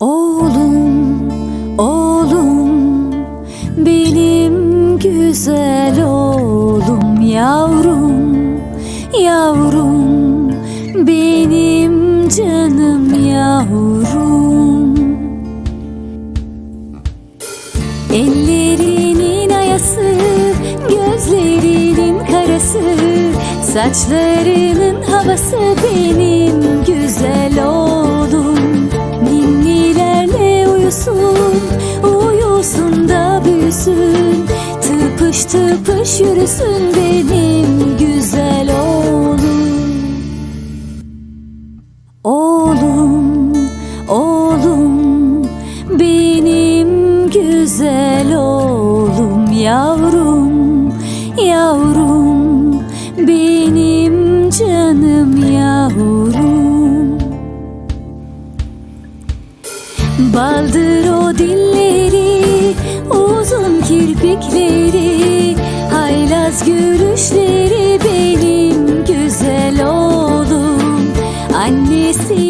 Oğlum, oğlum, benim güzel oğlum, yavrum, yavrum, benim canım yavrum. Ellerinin ayası, gözlerinin karası, saçlarının havası benim uyusun, da büyüsün, tıpış tıpış yürüsün benim güzel oğlum. Oğlum, oğlum, benim güzel oğlum, Baldır o dilleri, uzun kirpikleri, haylaz gülüşleri benim güzel oğlum. Annesi